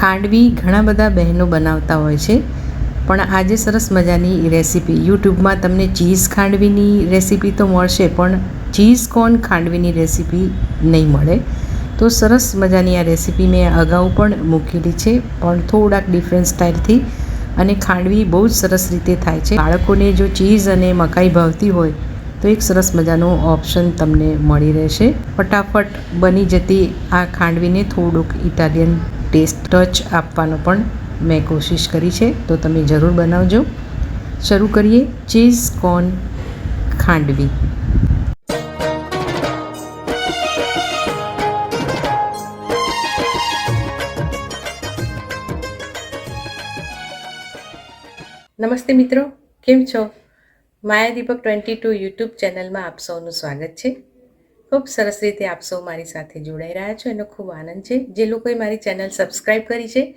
ખાંડવી ઘણા બધા બહેનો બનાવતા હોય છે. પણ આજે સરસ મજાની રેસીપી. યુટ્યુબમાં તમને ચીઝ ખાંડવીની રેસીપી તો મળશે, પણ ચીઝ કોર્ન ખાંડવીની રેસીપી નહીં મળે. તો સરસ મજાની આ રેસીપી મેં અગાઉ પણ મૂકેલી છે, પણ થોડાક ડિફરન્ટ સ્ટાઇલથી અને ખાંડવી બહુ જ સરસ રીતે થાય છે. બાળકોને જો ચીઝ અને મકાઈ ભાવતી હોય, તો એક સરસ મજાનો ઓપ્શન તમને મળી રહેશે. ફટાફટ બની જતી આ ખાંડવીને થોડુંક ઇટાલિયન ટેસ્ટ ટચ આપવાનો પણ મેં કોશિશ કરી છે. તો તમે જરૂર બનાવજો. શરૂ કરીએ ચીઝ કોર્ન ખાંડવી. નમસ્તે મિત્રો, કેમ છો? Maya Deepak twenty two YouTube ચેનલમાં આપ સૌનું સ્વાગત છે. ખૂબ સરસ રીતે આપ મારી સાથે જોડાઈ રહ્યા છો. એનો ખૂબ આનંદ છે. જે લોકોએ મારી ચેનલ સબસ્ક્રાઈબ કરી છે,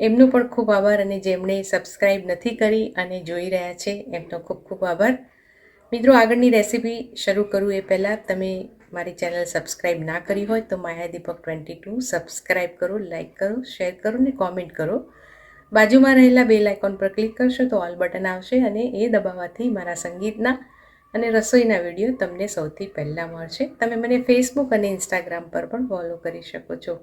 એમનો પણ ખૂબ આભાર અને જેમણે સબસ્ક્રાઈબ નથી કરી અને જોઈ રહ્યા છે, એમનો ખૂબ ખૂબ આભાર. મિત્રો, આગળની રેસીપી શરૂ કરું એ પહેલાં, તમે મારી ચેનલ સબસ્ક્રાઈબ ના કરી હોય તો Maya Deepak twenty two subscribe કરો, લાઇક કરો, શેર કરો ને કોમેન્ટ કરો. બાજુમાં રહેલા બેલ આઇકોન પર ક્લિક કરશો તો ઓલ બટન આવશે અને એ દબાવવાથી મારા સંગીતના અને રસોઈના વીડિયો તમને સૌથી પહેલાં મળશે. તમે મને ફેસબુક અને ઇન્સ્ટાગ્રામ પર પણ ફોલો કરી શકો છો.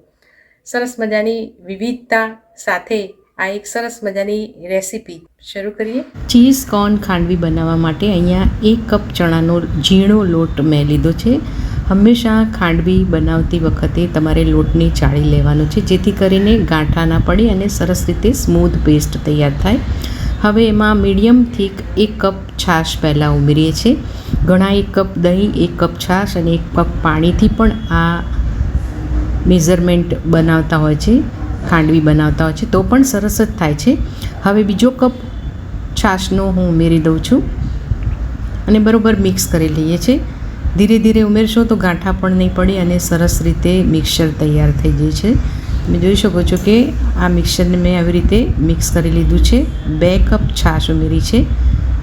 સરસ મજાની વિવિધતા સાથે આ એક સરસ મજાની રેસીપી શરૂ કરીએ. ચીઝ કોર્ન ખાંડવી બનાવવા માટે અહીંયા એક કપ ચણાનો ઝીણો લોટ મેં લીધો છે. હંમેશા ખાંડવી બનાવતી વખતે તમારે લોટને ચાળી લેવાનો છે, જેથી કરીને ગાંઠા ના પડે અને સરસ રીતે સ્મૂધ પેસ્ટ તૈયાર થાય. હવે એમાં મીડિયમ, થીક એક કપ છાશ પહેલાં ઉમેરીએ છીએ. ઘણા એક કપ દહીં, એક કપ છાશ અને એક કપ પાણીથી પણ આ મેઝરમેન્ટ બનાવતા હોય છે, ખાંડવી બનાવતા હોય છે, તો પણ સરસ જ થાય છે. હવે બીજો કપ છાશનો હું ઉમેરી દઉં છું અને બરાબર મિક્સ કરી લઈએ છીએ. ધીરે ધીરે ઉમેરશો તો ગાંઠા પણ નહીં પડે અને સરસ રીતે મિક્સર તૈયાર થઈ જાય છે. તમે જોઈ શકો છો કે આ મિક્સરને મેં આવી રીતે મિક્સ કરી લીધું છે. બે કપ છાશ ઉમેરી છે.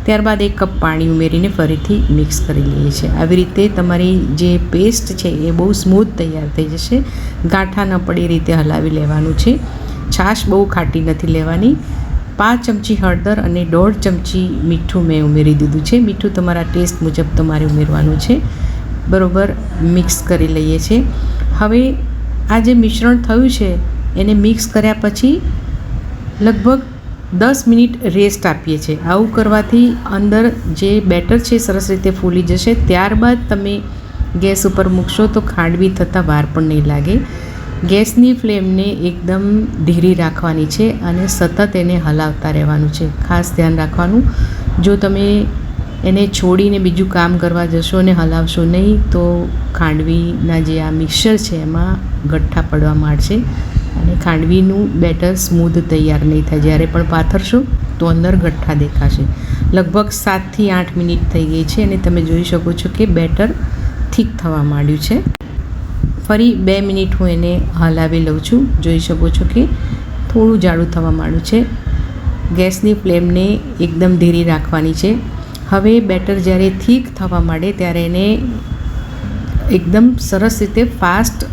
ત્યારબાદ એક કપ પાણી ઉમેરીને ફરીથી મિક્સ કરી લઈએ છીએ. આવી રીતે તમારી જે પેસ્ટ છે એ બહુ સ્મૂથ તૈયાર થઈ જશે. ગાંઠા ન પડે એ રીતે હલાવી લેવાનું છે. છાશ બહુ ખાટી નથી લેવાની. પાંચ ચમચી હળદર અને દોઢ ચમચી મીઠું મેં ઉમેરી દીધું છે. મીઠું તમારા ટેસ્ટ મુજબ તમારે ઉમેરવાનું છે. બરોબર મિક્સ કરી લઈએ છીએ. હવે આ જે મિશ્રણ થયું છે, એને મિક્સ કર્યા પછી લગભગ દસ મિનિટ રેસ્ટ આપીએ છીએ. આવું કરવાથી અંદર જે બેટર છે, સરસ રીતે ફૂલી જશે. ત્યારબાદ તમે ગેસ ઉપર મૂકશો તો ખાંડવી થતાં વાર પણ નહીં લાગે. ગેસની ફ્લેમને એકદમ ધીરી રાખવાની છે અને સતત એને હલાવતા રહેવાનું છે. ખાસ ધ્યાન રાખવાનું. જો તમે એને છોડીને બીજું કામ કરવા જશો અને હલાવશો નહીં, તો ખાંડવીના જે આ મિક્સર છે એમાં ગઠ્ઠા પડવા માંડશે અને ખાંડવીનું બેટર સ્મૂધ તૈયાર નહીં થાય. જ્યારે પણ પાથરશો તો અંદર ગઠ્ઠા દેખાશે. લગભગ સાતથી આઠ મિનિટ થઈ ગઈ છે અને તમે જોઈ શકો છો કે બેટર થીક થવા માંડ્યું છે. ફરી બે મિનિટ હું એને હલાવી લઉં છું. જોઈ શકો છો કે થોડું જાડું થવા માંડ્યું છે. ગેસની ફ્લેમને એકદમ ધીરી રાખવાની છે. હવે બેટર જ્યારે થીક થવા માંડે ત્યારે એને એકદમ સરસ રીતે ફાસ્ટ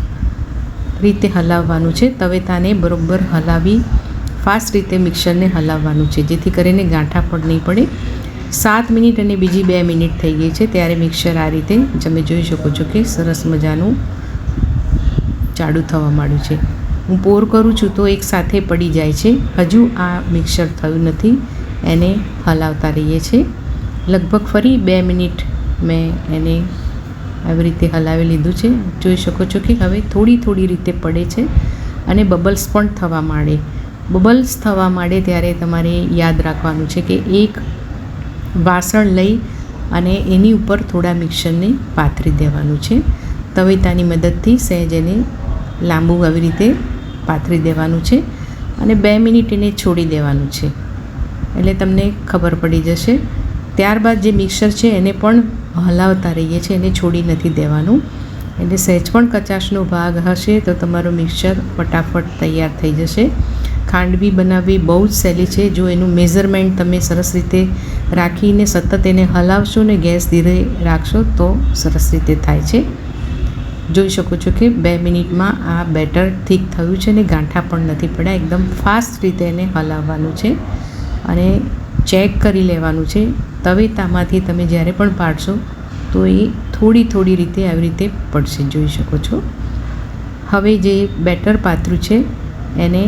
રીતે હલાવવાનું છે. તવેતાને બરોબર હલાવી ફાસ્ટ રીતે મિક્સરને હલાવવાનું છે, જેથી કરીને ગાંઠા પણ નહીં પડે. સાત મિનિટ અને બીજી બે મિનિટ થઈ ગઈ છે ત્યારે મિક્સર આ રીતે, તમે જોઈ શકો છો કે સરસ મજાનું જાડું થવા માંડ્યું છે. હું પોર કરું છું તો એક સાથે પડી જાય છે. હજુ આ મિક્સર થયું નથી. એને હલાવતા રહીએ છીએ. લગભગ ફરી બે મિનિટ મેં એને આવી રીતે હલાવી લીધું છે. જોઈ શકો છો કે હવે થોડી થોડી રીતે પડે છે અને બબલ્સ પણ થવા માંડે. બબલ્સ થવા માંડે ત્યારે તમારે યાદ રાખવાનું છે કે એક વાસણ લઈ અને એની ઉપર થોડા મિક્સરને પાથરી દેવાનું છે. તવેતાની મદદથી સહેજ એને લાંબુ આવી રીતે પાથરી દેવાનું છે અને બે મિનિટ એને છોડી દેવાનું છે. એટલે તમને ખબર પડી જશે ત્યારબાદ જે મિક્સર છે એને પણ હલાવતા રહીએ છીએ, એને છોડી નથી દેવાનું. એટલે સહેજ પણ કચાશનો ભાગ હશે તો તમારું મિક્સર ફટાફટ તૈયાર થઈ જશે. ખાંડવી બનાવવી બહુ જ સહેલી છે. જો એનું મેઝરમેન્ટ તમે સરસ રીતે રાખીને સતત એને હલાવશો ને ગેસ ધીરે રાખશો તો સરસ રીતે થાય છે. જોઈ શકો છો કે બે મિનિટમાં આ બેટર ઠીક થયું છે ને ગાંઠા પણ નથી પડ્યા. એકદમ ફાસ્ટ રીતે એને હલાવવાનું છે. અને ચેક કરી લેવાનું છે. તવેતામાંથી તમે જ્યારે પણ પાડશો, તો એ થોડી થોડી રીતે આવી રીતે પડશે, જોઈ શકો છો. હવે જે બેટર પાત્રું છે, એને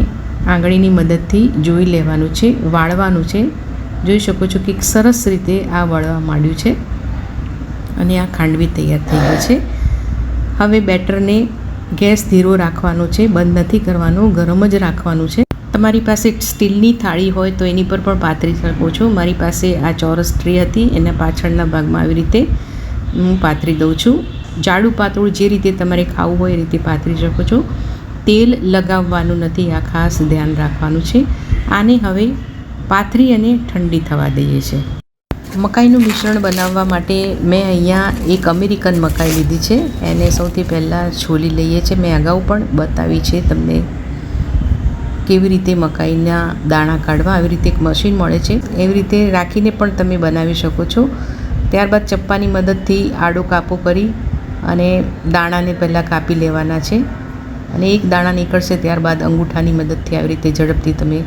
આંગળીની મદદથી જોઈ લેવાનું છે, વાળવાનું છે. જોઈ શકો છો કે સરસ રીતે આ વળવા માંડ્યું છે અને આ ખાંડવી તૈયાર થઈ ગઈ છે. હવે બેટરને ગેસ ધીરો રાખવાનો છે, બંધ નથી કરવાનો, ગરમ જ રાખવાનું છે. તમારી પાસે સ્ટીલની થાળી હોય તો એની પર પણ પાથરી શકો છો. મારી પાસે આ ચોરસ ટ્રી હતી, એના પાછળના ભાગમાં આવી રીતે હું પાથરી દઉં છું. જાડું પાતળું જે રીતે તમારે ખાવું હોય એ રીતે પાથરી શકો છો. તેલ લગાવવાનું નથી, આ ખાસ ધ્યાન રાખવાનું છે. આને હવે પાથરી અને ઠંડી થવા દઈએ છીએ મકાઈનું મિશ્રણ બનાવવા માટે મેં અહીંયા એક અમેરિકન મકાઈ લીધી છે. એને સૌથી પહેલાં છોલી લઈએ છીએ મેં અગાઉ પણ બતાવી છે તમને કેવી રીતે મકાઈના દાણા કાઢવા, આવી રીતે એક મશીન મળે છે. એવી રીતે રાખીને પણ તમે બનાવી શકો છો. ત્યારબાદ ચપ્પાની મદદથી આડો કાપો કરી અને દાણાને પહેલાં કાપી લેવાના છે અને એક દાણા નીકળશે ત્યારબાદ અંગૂઠાની મદદથી આવી રીતે ઝડપથી તમે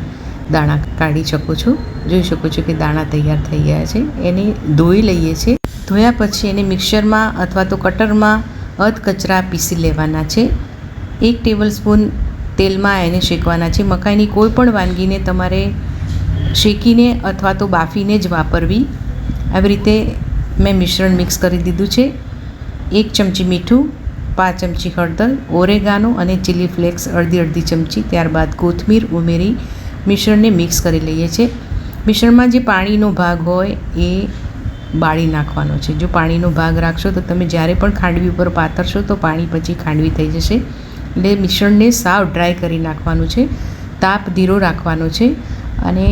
દાણા કાઢી શકો છો. જોઈ શકો છો કે દાણા તૈયાર થઈ ગયા છે. એને ધોઈ લઈએ છીએ ધોયા પછી એને મિક્સરમાં અથવા તો કટરમાં અધ કચરા પીસી લેવાના છે. એક ટેબલ સ્પૂન તેલમાં એને શેકવાના છે. મકાઈની કોઈ પણ વાનગીને તમારે શેકીને અથવા તો બાફીને જ વાપરવી. આવી રીતે મેં મિશ્રણ મિક્સ કરી દીધું છે. એક ચમચી મીઠું, પાંચ ચમચી હળદર, ઓરેગાનો અને ચીલી ફ્લેક્સ અડધી અડધી ચમચી, ત્યારબાદ કોથમીર ઉમેરી મિશ્રણને મિક્સ કરી લઈએ છીએ મિશ્રણમાં જે પાણીનો ભાગ હોય એ બાળી નાખવાનો છે. જો પાણીનો ભાગ રાખશો તો તમે જ્યારે પણ ખાંડવી ઉપર પાથરશો તો પાણી પછી ખાંડવી થઈ જશે. એટલે મિશ્રણને સાવ ડ્રાય કરી નાખવાનું છે. તાપ ધીરો રાખવાનો છે અને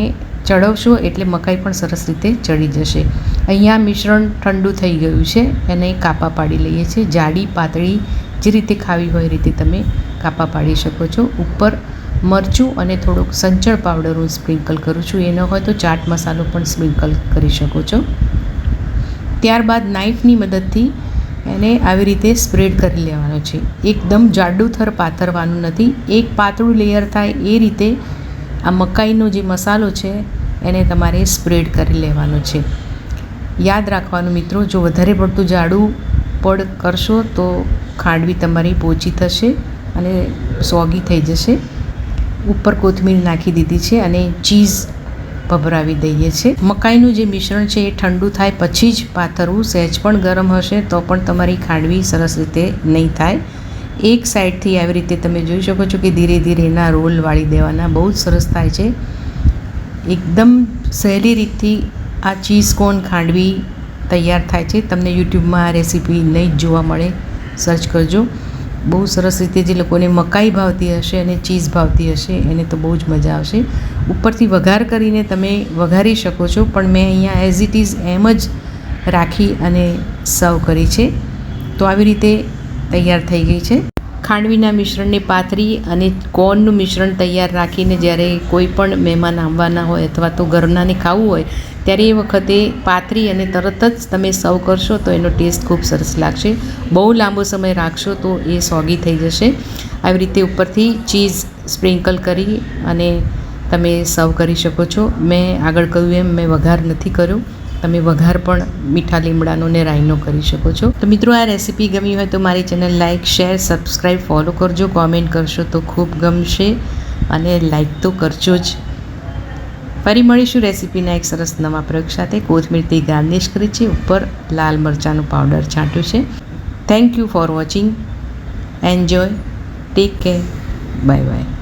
ચડવશો એટલે મકાઈ પણ સરસ રીતે ચડી જશે. અહીંયા મિશ્રણ ઠંડુ થઈ ગયું છે એને કાપા પાડી લઈએ છીએ. જાડી, પાતળી જે રીતે ખાવી હોય એ રીતે તમે કાપા પાડી શકો છો. ઉપર મરચું અને થોડુંક સંચળ પાવડર હું સ્પ્રિંકલ કરું છું. એ ન હોય તો ચાટ મસાલો પણ સ્પ્રિંકલ કરી શકો છો. ત્યારબાદ નાઇફની મદદથી એને આવી રીતે સ્પ્રેડ કરી લેવાનો છે. એકદમ જાડું થર પાથરવાનું નથી. એક પાતળું લેયર થાય એ રીતે આ મકાઈનો જે મસાલો છે એને તમારે સ્પ્રેડ કરી લેવાનો છે. યાદ રાખવાનું મિત્રો, જો વધારે પડતું જાડું પડ કરશો તો ખાંડવી તમારી પોચી થશે અને સોગી થઈ જશે. ઉપર કોથમીર નાખી દીધી છે અને ચીઝ ભભરાવી દઈએ છીએ. મકાઈનું જે મિશ્રણ છે એ ઠંડુ થાય પછી જ પાથરવું. સહેજ પણ ગરમ હશે તો પણ તમારી ખાંડવી સરસ રીતે નહીં થાય. એક સાઈડથી આવી રીતે તમે જોઈ શકો છો કે ધીરે ધીરે એના રોલ વાળી દેવાના બહુ જ સરસ થાય છે. એકદમ સહેલી રીતથી આ ચીઝ કોન ખાંડવી તૈયાર થાય છે. તમને યુટ્યુબમાં આ રેસીપી નહીં જ જોવા મળે. સર્ચ કરજો. બહુ સરસ રીતે જે લોકોને મકાઈ ભાવતી હશે અને ચીઝ ભાવતી હશે, એને તો બહુ જ મજા આવશે. ઉપરથી વઘાર કરીને તમે વઘારી શકો છો, પણ મેં અહીંયા એઝ ઇટ ઇઝ એમ જ રાખી અને સર્વ કરી છે. તો આવી રીતે તૈયાર થઈ ગઈ છે. ખાંડવીના મિશ્રણને પાથરી અને કોર્નનું મિશ્રણ તૈયાર રાખીને જ્યારે કોઈ પણ મહેમાન આવવાના હોય અથવા તો ઘરનાને ખાવું હોય ત્યારે એ વખતે પાથરી અને તરત જ તમે સર્વ કરશો તો એનો ટેસ્ટ ખૂબ સરસ લાગશે. બહુ લાંબો સમય રાખશો તો એ સોગી થઈ જશે. આવી રીતે ઉપરથી ચીઝ સ્પ્રિંકલ કરી અને તમે સર્વ કરી શકો છો. મેં આગળ કહ્યું એમ, મેં વઘાર નથી કર્યો. તમે વઘાર પણ મીઠા લીમડાનો ને રાઈનો કરી શકો છો. તો મિત્રો, આ રેસીપી ગમી હોય તો મારી channel like share, subscribe, follow કરજો. કોમેન્ટ કરશો તો ખૂબ ગમશે અને લાઇક તો કરજો જ. ફરી મળીશું રેસીપીના એક સરસ નવા પ્રયોગ સાથે. કોથમીરથી ગાર્નિશ કરી છે. ઉપર લાલ મરચાંનું પાવડર છાંટ્યું છે. Thank you for watching enjoy take care bye bye